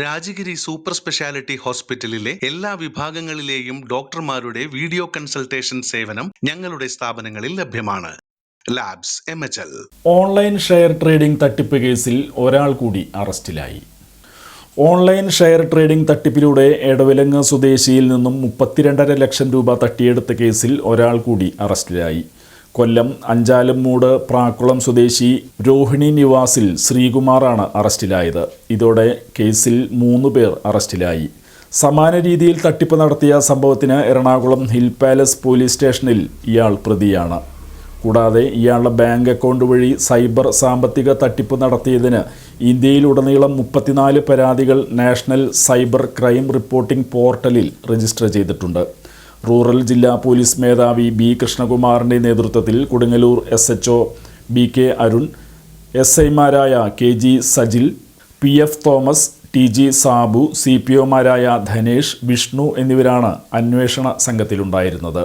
Rajagiri super speciality ഹോസ്പിറ്റലിലെ എല്ലാ വിഭാഗങ്ങളിലെയും ഡോക്ടർമാരുടെ വീഡിയോ കൺസൾട്ടേഷൻ സേവനം ഞങ്ങളുടെ സ്ഥാപനങ്ങളിൽ ലഭ്യമാണ്. Labs M H L. Online share trading തട്ടിപ്പ് കേസിൽ ഒരാൾ കൂടി അറസ്റ്റിലായി. ഓൺലൈൻ ഷെയർ ട്രേഡിംഗ് തട്ടിപ്പിലൂടെ എടവിലങ്ങ് സ്വദേശിയിൽ നിന്നും മുപ്പത്തിരണ്ടര ലക്ഷം രൂപ തട്ടിയെടുത്ത കേസിൽ ഒരാൾ കൂടി അറസ്റ്റിലായി. കൊല്ലം അഞ്ചാലുംമൂട് പ്രാക്കുളം സ്വദേശി രോഹിണി നിവാസിൽ ശ്രീകുമാറാണ് അറസ്റ്റിലായത്. ഇതോടെ കേസിൽ മൂന്ന് പേർ അറസ്റ്റിലായി. സമാന രീതിയിൽ തട്ടിപ്പ് നടത്തിയ സംഭവത്തിന് എറണാകുളം ഹിൽ പാലസ് പോലീസ് സ്റ്റേഷനിൽ ഇയാൾ പ്രതിയാണ്. കൂടാതെ ഇയാളുടെ ബാങ്ക് അക്കൗണ്ട് വഴി സൈബർ സാമ്പത്തിക തട്ടിപ്പ് നടത്തിയതിന് ഇന്ത്യയിലുടനീളം മുപ്പത്തിനാല് പരാതികൾ നാഷണൽ സൈബർ ക്രൈം റിപ്പോർട്ടിംഗ് പോർട്ടലിൽ രജിസ്റ്റർ ചെയ്തിട്ടുണ്ട്. റൂറൽ ജില്ലാ പോലീസ് മേധാവി ബി കൃഷ്ണകുമാറിന്റെ നേതൃത്വത്തിൽ Kodungallur S H B K Arun S ഐമാരായ K G Sajil P F Thomas T G Sabu C P ഒമാരായ Dhanesh Vishnu എന്നിവരാണ് അന്വേഷണ സംഘത്തിലുണ്ടായിരുന്നത്.